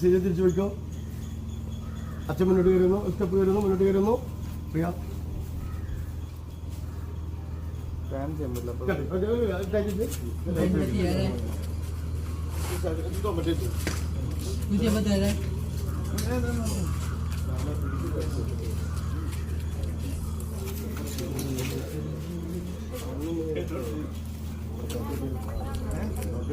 ശരി തിരിച്ചു പോയിക്കോ അച്ഛൻ മുന്നോട്ട് കയറുന്നു സ്റ്റെപ്പ് കയറുന്നു മുന്നോട്ട് കയറുന്നു. പ്രിയ. ഫാൻ ചെയ്യാൻ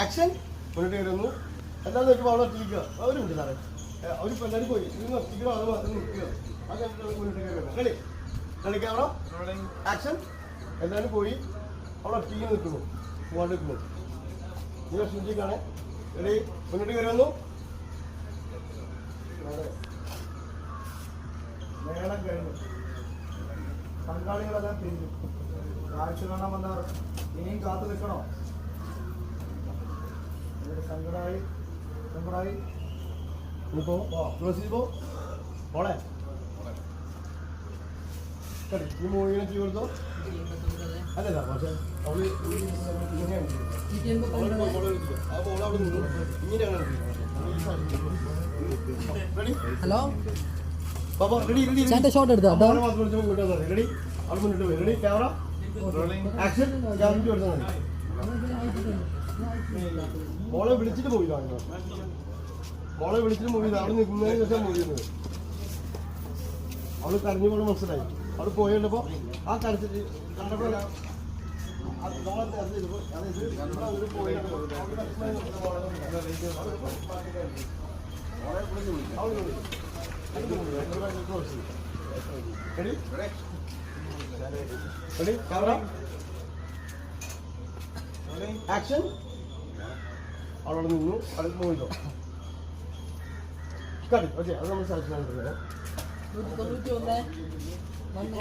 ആക്ഷൻ മുന്നോട്ട് കയറുന്നു എല്ലാം നോക്കുമ്പോൾ അവിടെ ഒറ്റിരിക്കുക അവരുണ്ട് സാറേ. അവരിപ്പോൾ എല്ലാവരും പോയി. നിങ്ങൾ ഒറ്റിക്കുക അത് മാത്രം നിൽക്കുക. അത് മുന്നോട്ട് കയറുന്നത് റെഡി ക്യാമറ ആക്ഷൻ എല്ലാവരും പോയി. അവിടെ ഒറ്റയ്ക്ക് നിൽക്കുന്നു. പോകാണ്ട് നിൽക്കുന്നു. നിങ്ങൾ ശ്രദ്ധിക്കാണേ റെഡി മുന്നോട്ട് കയറുന്നു മേളം കഴിഞ്ഞു പങ്കാളികളെല്ലാം തിരിഞ്ഞു. കാഴ്ച കാണാൻ വന്നവർ ഇനിയും കാത്തു നിൽക്കണോ? സങ്കടമായി ഇനിയിപ്പോ ക്ലോസ് ചെയ്തോ പോളെ ഈ മൂവിനെ ചെയ്ത് അല്ലല്ല പക്ഷേ അവൾ ഹലോ ബാബാ റെഡി റെഡി ചേട്ടൻ ഷോട്ട് എടുത്തോ? റെഡി അവിടെ മുന്നോട്ട് പോയി റെഡി ക്യാമറ ആക്ഷൻ ക്യാമറ എടുത്താൽ മതി. മോളെ വിളിച്ചിട്ട് പോയി കാണുന്നത് മോളെ വിളിച്ചിട്ട് പോയി അവിടെ നിൽക്കുന്നതിന് ശേഷം മൂവി അവൾ കരഞ്ഞു പോലെ മനസ്സിലായി. അവൾ പോയപ്പോ ആ കരച്ചിട്ട് കണ്ടപ്പോ അത് മോളെ അത് ചെയ്തപ്പോ അത് ഇത് ഇവിടെ അവർ പോയി അവൾ കരച്ചിലായി നിൽക്കുന്ന മോളെ മോളെ വിളിച്ച് വിളിക്കും. അവൾ വിളിക്കും. എന്നിട്ട് മൂവി.